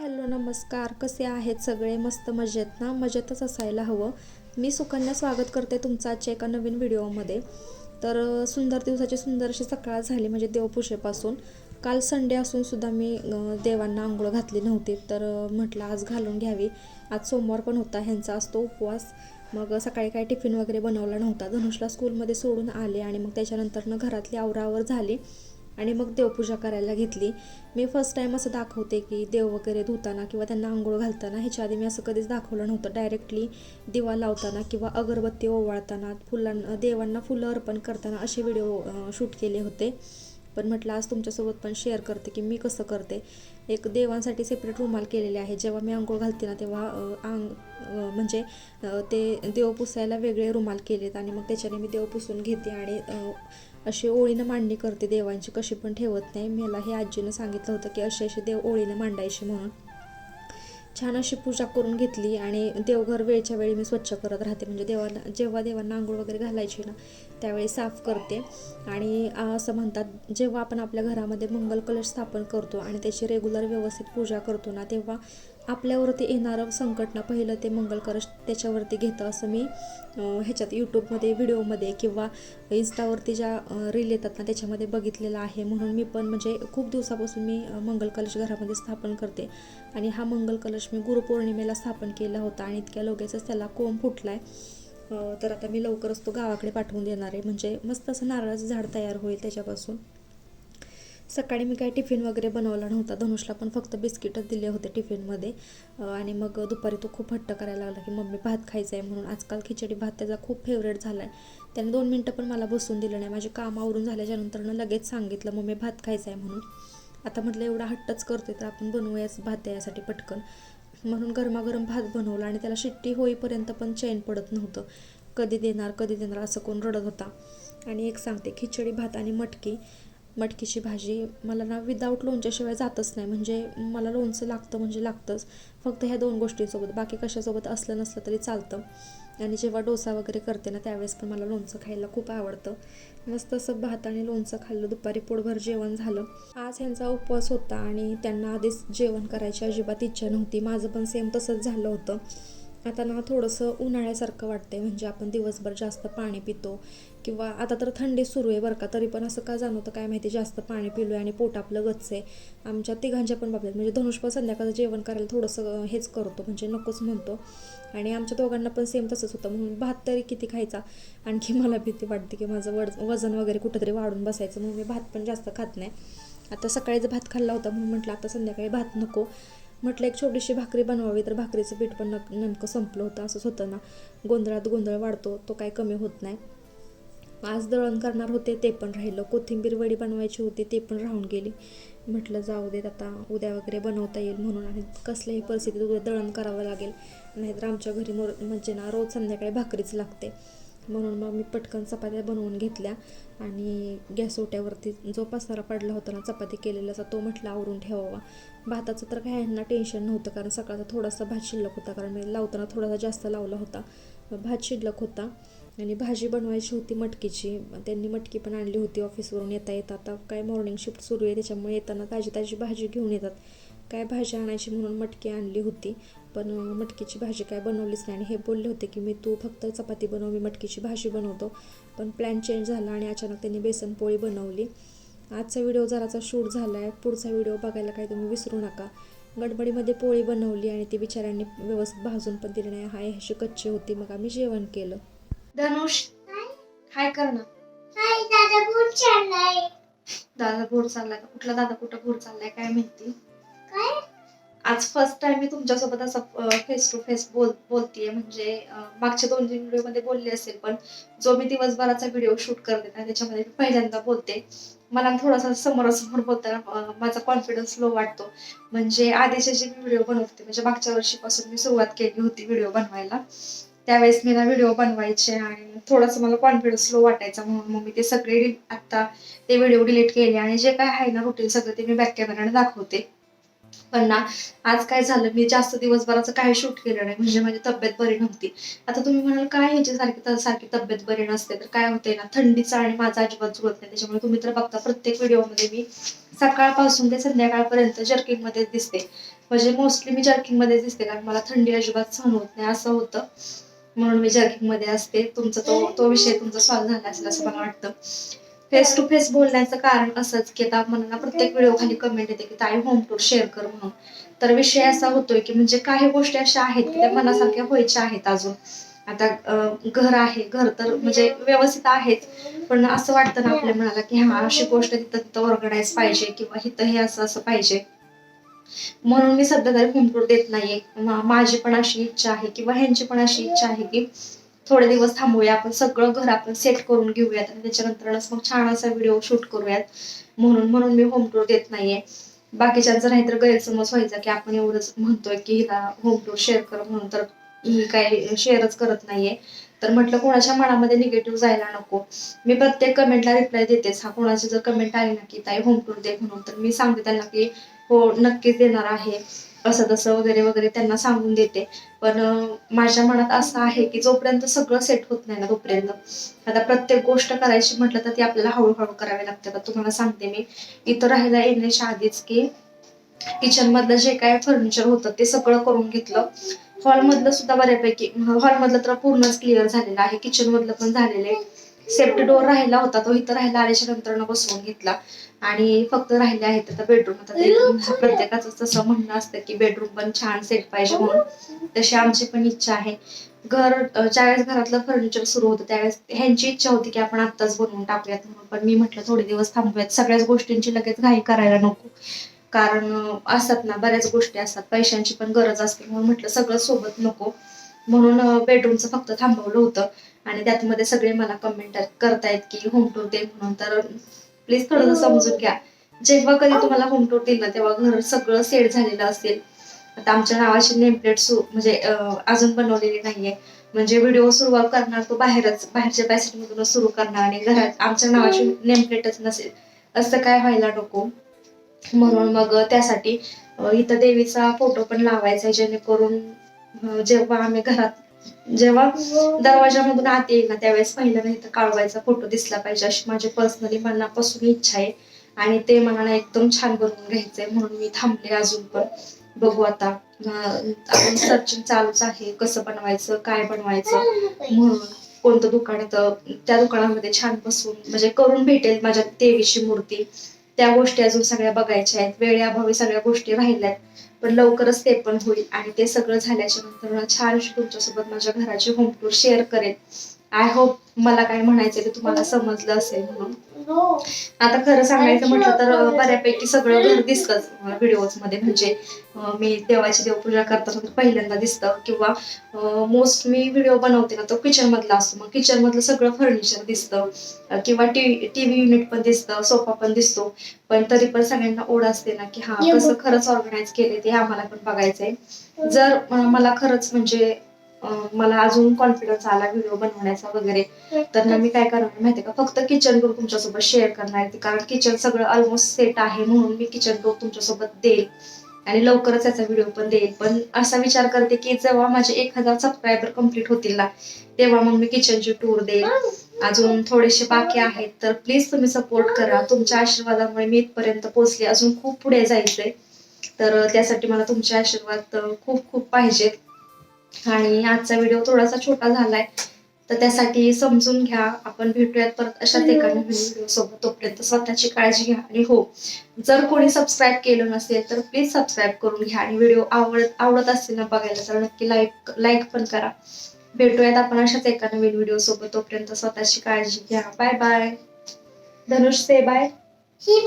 Hello नमस्कार. कसे आहेत सगळे? मस्त मजेत ना? मजेतच असायला हवं. मी सुकन्या स्वागत करते तुमचं आजच्या एका नवीन व्हिडिओमध्ये. तर सुंदर दिवसाची सुंदर अशी सकाळ झाली म्हणजे देवपूजेपासून. काल संडे असून सुद्धा मी देवांना आंघोळ घातली नव्हती तर म्हटलं आज घालून घ्यावी. आज सोमवार पण होता ह्यांचा असतो उपवास. मग सकाळी काय टिफिन वगैरे बनवला नव्हता. धनुषला स्कूलमध्ये सोडून आले आणि मग त्याच्यानंतरनं घरातली आवरावर झाली. आणि मग देवपूजा करायला घेतली. मी फर्स्ट टाईम असं दाखवते की देव वगैरे धुताना किंवा त्यांना आंघोळ घालताना ह्याच्या आधी मी असं कधीच दाखवलं नव्हतं. डायरेक्टली दिवा लावताना किंवा अगरबत्ती ओवाळताना फुलांना देवांना फुलं अर्पण करताना असे व्हिडिओ शूट केले होते. पण म्हटलं आज तुमच्यासोबत पण शेअर करते की मी कसं करते. एक देवांसाठी सेपरेट रुमाल केलेले आहे जेव्हा मी आंघोळ घालते ना तेव्हा आंग म्हणजे ते देव पुसायला वेगळे रुमाल केलेत आणि मग त्याच्याने मी देव पुसून घेते आणि अशी ओळीनं मांडणी करते. देवांची कशी पण ठेवत नाही. मला हे आजीनं सांगितलं होतं की असे असे देव ओळीनं मांडायचे म्हणून. छान अशी पूजा करून घेतली आणि देवघर वेळच्या वेळी मी स्वच्छ करत राहते. म्हणजे देवाला जेव्हा देवांना आंघोळ वगैरे घालायची ना त्यावेळी साफ करते. आणि असं म्हणतात जेव्हा आपण आपल्या घरामध्ये मंगल कलश स्थापन करतो आणि त्याची रेग्युलर व्यवस्थित पूजा करतो ना तेव्हा आपल्यावरती येणारं संकट ना पहिलं ते मंगलकलश त्याच्यावरती घेतं असं मी ह्याच्यात यूट्यूबमध्ये व्हिडिओमध्ये किंवा इन्स्टावरती ज्या रील येतात ना त्याच्यामध्ये बघितलेलं आहे. म्हणून मी पण म्हणजे खूप दिवसापासून मी मंगल कलश घरामध्ये स्थापन करते. आणि हा मंगल कलश मी गुरुपौर्णिमेला स्थापन केला होता आणि इतक्या लगेचच त्याला कोंब फुटला आहे तर आता मी लवकरच तो गावाकडे पाठवून देणार आहे. म्हणजे मस्त असं नारळाचं झाड तयार होईल त्याच्यापासून. सकाळी मी काही टिफिन वगैरे बनवला नव्हता. धनुषला पण फक्त बिस्किटच दिले होते टिफिनमध्ये. आणि मग दुपारी तो खूप हट्ट करायला लागला की मम्मी भात खायचा आहे म्हणून. आजकाल खिचडी भात त्याचा खूप फेवरेट झाला आहे त्याने दोन मिनटं पण मला बसून दिलं नाही. माझे काम आवरून झाल्याच्यानंतरनं लगेच सांगितलं मम्मी भात खायचा आहे म्हणून. आता म्हटलं एवढा हट्टच करतोय तर आपण बनवूयाच भात यासाठी पटकन. म्हणून गरमागरम भात बनवला आणि त्याला शिट्टी होईपर्यंत पण चैन पडत नव्हतं. कधी देणार कधी देणार असं कोण रडत होता. आणि एक सांगते खिचडी भात आणि मटकी मटकीची भाजी. मला ना विदाऊट लोणच्याशिवाय जातच नाही. म्हणजे मला लोणचं लागतं म्हणजे लागतंच. फक्त ह्या दोन गोष्टींसोबत. बाकी कशासोबत असलं नसलं तरी चालतं. आणि जेव्हा डोसा वगैरे करते ना त्यावेळेस पण मला लोणचं खायला खूप आवडतं. मस्त असं भात आणि लोणचं खाल्लं दुपारी पोटभर जेवण झालं. आज ह्यांचा उपवास होता आणि त्यांना आधीच जेवण करायची अजिबात इच्छा नव्हती. माझं पण सेम तसंच झालं होतं. आता ना थोडंसं उन्हाळ्यासारखं वाटतंय. म्हणजे आपण दिवसभर जास्त पाणी पितो. किंवा आता तर थंडी सुरू आहे बरं का. तरी पण असं का जाणवतं काय माहिती? जास्त पाणी पिलो आहे आणि पोट आपलं गच्च आहे आमच्या तिघांच्या पण बाबतीत. म्हणजे धनुष पण संध्याकाळचं जेवण करायला थोडंसं हेच करतो. म्हणजे नकोच म्हणतो. आणि आमच्या दोघांना पण सेम तसंच होतं. म्हणून भात तरी किती खायचा? आणखी मला भीती वाटते की माझं वड वजन वगैरे कुठंतरी वाढून बसायचं. म्हणून मी भात पण जास्त खात नाही. आता सकाळीच भात खाल्ला होता म्हणून म्हटलं आता संध्याकाळी भात नको. म्हटलं एक छोटीशी भाकरी बनवावी. तर भाकरीचं पीठ पण नक नेमकं संपलं होतं असंच होतं ना. गोंधळात गोंधळ वाढतो तो काही कमी होत नाही. आज दळण करणार होते ते पण राहिलं. कोथिंबीर वडी बनवायची होती ते पण राहून गेली. म्हटलं जाऊ देत आता उद्या वगैरे बनवता येईल म्हणून. आणि कसल्याही परिस्थितीत उद्या दळण करावं लागेल. नाहीतर आमच्या घरी मोर म्हणजे ना रोज संध्याकाळी भाकरीच लागते. म्हणून मग मी पटकन चपात्या बनवून घेतल्या आणि गॅस ओट्यावरती जो पसारा पडला होता ना चपाती केलेला असा तो म्हटलं आवरून ठेवावा. भाताचं तर काय यांना टेन्शन नव्हतं कारण सकाळचा थोडासा भात शिल्लक होता कारण मी लावताना थोडासा जास्त लावला होता. भात शिल्लक होता आणि भाजी बनवायची होती मटकीची. त्यांनी मटकी पण आणली होती ऑफिसवरून येता येता आता काय मॉर्निंग शिफ्ट सुरू आहे त्याच्यामुळे येताना ताजी ताजी भाजी घेऊन येतात. काय भाजी आणायची म्हणून मटकी आणली होती. पण मटकीची भाजी काय बनवलीच नाही. आणि हे बोलले होते की मी तू फक्त चपाती बनव मी मटकीची भाजी बनवतो. पण प्लॅन चेंज झाला आणि अचानक त्यांनी बेसन पोळी बनवली. आजचा व्हिडिओ जराचा शूट झाला आहे पुढचा व्हिडिओ बघायला काही तुम्ही विसरू नका. गडबडीमध्ये पोळी बनवली आणि ती बिचाऱ्यांनी व्यवस्थित भाजून पण दिली नाही. हाय अशी कच्ची होती. मग आम्ही जेवण केलं. धनुष हाय कर ना. हाय दादा भूत चाललाय. दादा भोर चाललाय का? कुठला दादा कुठं भोर चाललाय? काय माहिती? आज फर्स्ट टाइम मी तुमच्यासोबत असं फेस टू फेस बोल बोलतीये. म्हणजे मागच्या दोन तीन व्हिडिओमध्ये बोलले असेल पण जो मी दिवसभराचा व्हिडिओ शूट करते ना त्याच्यामध्ये मी पहिल्यांदा बोलते. मला थोडासा समोरासमोर बोलताना माझा कॉन्फिडन्स लो वाटतो. म्हणजे आधीचे जे मी व्हिडिओ बनवते म्हणजे मागच्या वर्षीपासून मी सुरुवात केली होती व्हिडिओ बनवायला. त्यावेळेस मी ना व्हिडिओ बनवायचे आणि थोडंसं मला कॉन्फिडन्स लो वाटायचा म्हणून मग मी ते सगळे आता ते व्हिडिओ डिलीट केले आणि जे काय आहे ना रुटीन सगळं ते मी बॅक कॅमेराने दाखवते. पण ना आज काय झालं मी जास्त दिवसभराचं काही शूट केलं नाही म्हणजे माझी तब्येत बरी नव्हती. आता तुम्ही म्हणाल काय ह्याची सारखी सारखी तब्येत बरी नसते तर काय होते ना थंडीचा आणि माझा अजिबात जुळत नाही त्याच्यामुळे तुम्ही तर बघता प्रत्येक व्हिडिओमध्ये मी सकाळपासून ते संध्याकाळपर्यंत जर्किंगमध्ये दिसते. म्हणजे मोस्टली मी जर्किंगमध्ये दिसते कारण मला थंडी अजिबात सहन होत नाही असं होतं. म्हणून मी जर्किंगमध्ये असते. तुमचा तो तो विषय तुमचा सॉल्व्ह झाला असेल असं मला वाटतं. फेस टू फेस बोलण्याचं कारण असंच की आता मला प्रत्येक व्हिडिओ खाली कमेंट येते की ताई होम टूर शेअर कर म्हणून. तर विषय असा होतोय की म्हणजे काही गोष्टी अशा आहेत की त्या मनासारख्या व्हायच्या आहेत अजून. आता घर आहे घर तर म्हणजे व्यवस्थित आहेच. पण असं वाटतं ना आपल्या मनाला की हा अशी गोष्ट तिथं तिथं ऑर्गनाईज पाहिजे किंवा इथं हे असं असं पाहिजे. म्हणून मी सध्या तरी होम टूर देत नाहीये. माझी पण अशी इच्छा आहे किंवा ह्यांची पण अशी इच्छा आहे की थोडे दिवस थांबूया आपण सगळं घर आपण सेट करून घेऊयात आणि त्याच्यानंतरच मग छान असा व्हिडिओ शूट करूयात. म्हणून म्हणून मी होम टूर देत नाहीये. बाकीच्यांचं नाहीतर गैरसमज व्हायचा की आपण एवढंच म्हणतोय की हिला होम टूर शेअर कर म्हणून तर ही काही शेअरच करत नाहीये. तर म्हटलं कोणाच्या मनामध्ये निगेटिव्ह जायला नको. मी प्रत्येक कमेंटला रिप्लाय देतेच. हा कोणाची जर कमेंट आली ना की ताई होम टूर दे म्हणून तर मी सांगते त्यांना की हो नक्कीच देणार आहे. असं तसं वगैरे वगैरे त्यांना सांगून देते. पण माझ्या मनात असं आहे की जोपर्यंत सगळं सेट होत नाही ना तोपर्यंत आता प्रत्येक गोष्ट करायची म्हटलं तर ती आपल्याला हळूहळू करावी लागते. का तुम्हाला सांगते मी. इथं राहायला येण्याच्या आधीच की किचन मधलं जे काय फर्निचर होतं ते सगळं करून घेतलं. हॉल मधलं सुद्धा बऱ्यापैकी हॉल मधलं तर पूर्णच क्लिअर झालेलं आहे. किचन मधलं पण झालेलं आहे. सेफ्टी डोअर राहिला होता तो इथं राहिला आल्याच्यानंतर बसवून घेतला. आणि फक्त राहिले आहेत आता बेडरूम आता ते प्रत्येकाचं तसं म्हणणं असतं की बेडरूम पण छान सेट पाहिजे म्हणून. तशी आमची पण इच्छा आहे. घर ज्यावेळेस घरातलं फर्निचर सुरू होतं त्यावेळेस ह्यांची इच्छा होती की आपण आत्ताच बनवून टाकूयात म्हणून. पण मी म्हटलं थोडे दिवस थांबूयात. सगळ्याच गोष्टींची लगेच घाई करायला नको. कारण असतात ना बऱ्याच गोष्टी असतात. पैशांची पण गरज असते म्हणून म्हटलं सगळं सोबत नको. म्हणून बेडरूमचं फक्त थांबवलं होतं. आणि त्यातमध्ये सगळे मला कमेंट करतायत की होम टूर दे म्हणून. तर प्लीज थोडंसं समजून घ्या. जेव्हा कधी तुम्हाला होम टूर दिलं ना तेव्हा घर सगळं सेट झालेलं असेल आता आमच्या नावाची नेम प्लेट म्हणजे अजून बनवलेली नाहीये. म्हणजे व्हिडिओ सुरुवात करणार तो बाहेरच बाहेरच्या पॅसेज मधूनच सुरू करणार आणि घरात आमच्या नावाची नेम प्लेटच नसेल. असं काय व्हायला नको. म्हणून मग त्यासाठी इथं देवीचा फोटो पण लावायचा जेणेकरून जेव्हा आम्ही घरात जेव्हा दरवाजामधून आत येईल ना त्यावेळेस पहिल्यांदा इथं काळवायचा फोटो दिसला पाहिजे अशी माझी पर्सनली मनापासून इच्छा आहे. आणि ते मला ना एकदम छान बनवून घ्यायचंय म्हणून मी थांबले अजून पण. बघू आता आपण सर्चिंग चालूच आहे कसं बनवायचं काय बनवायचं म्हणून कोणतं दुकान येतं त्या दुकानामध्ये छान बसून म्हणजे करून भेटेल माझ्या देवीची मूर्ती. त्या गोष्टी अजून सगळ्या बघायच्या आहेत वेळेअभावी सगळ्या गोष्टी राहिल्यात. पण लवकरच ते पण होईल. आणि ते सगळं झाल्याच्यानंतर छान तुमच्यासोबत माझ्या घराची होम टूर शेअर करेन. आय होप मला काय म्हणायचं ते तुम्हाला समजलं असेल म्हणून. आता खरं सांगायचं म्हटलं तर बऱ्यापैकी सगळं घर दिसतंच व्हिडिओजमध्ये. म्हणजे मी देवाची देवपूजा करताना पहिल्यांदा दिसतं किंवा मोस्ट मी व्हिडिओ बनवते ना तो किचन मधला असतो. मग किचन मधलं सगळं फर्निचर दिसतं. किंवा टीव्ही टीव्ही युनिट पण दिसतं सोफा पण दिसतो. पण तरी पण सगळ्यांना ओढ असते ना की हा कसं खरंच ऑर्गनाईज केले ते आम्हाला पण बघायचंय. जर मला खरंच म्हणजे मला अजून कॉन्फिडन्स आला व्हिडिओ बनवण्याचा वगैरे. तर ना मी काय करणार माहितीये का? फक्त किचन टूर तुमच्यासोबत शेअर करणार आहे. कारण किचन सगळं ऑलमोस्ट सेट आहे म्हणून मी किचन टूर तुमच्यासोबत देईल. आणि लवकरच याचा व्हिडिओ पण देईल. पण असा विचार करते की जेव्हा माझे एक हजार सबस्क्रायबर कंप्लीट होतील ना तेव्हा मग मी किचनची टूर देईल. अजून थोडेसे बाकी आहेत. तर प्लीज तुम्ही सपोर्ट करा. तुमच्या आशीर्वादामुळे मी इथपर्यंत पोहोचले. अजून खूप पुढे जायचंय. तर त्यासाठी मला तुमचे आशीर्वाद खूप खूप पाहिजेत. आणि आजचा व्हिडिओ थोडासा छोटा झालाय. तर त्यासाठी समजून घ्या. आपण भेटूयात परत अशाच एका नवीन व्हिडिओ सोबत. तोपर्यंत स्वतःची काळजी घ्या आणि हो जर कोणी सबस्क्राईब केलं नसेल तर प्लीज सबस्क्राईब करून घ्या. आणि व्हिडिओ आवडत आवडत असेल ना बघायला तर नक्की लाईक लाईक पण करा. भेटूयात आपण अशाच एका नवीन व्हिडिओ सोबत. तोपर्यंत स्वतःची काळजी घ्या. बाय बाय धनुष से बाय ही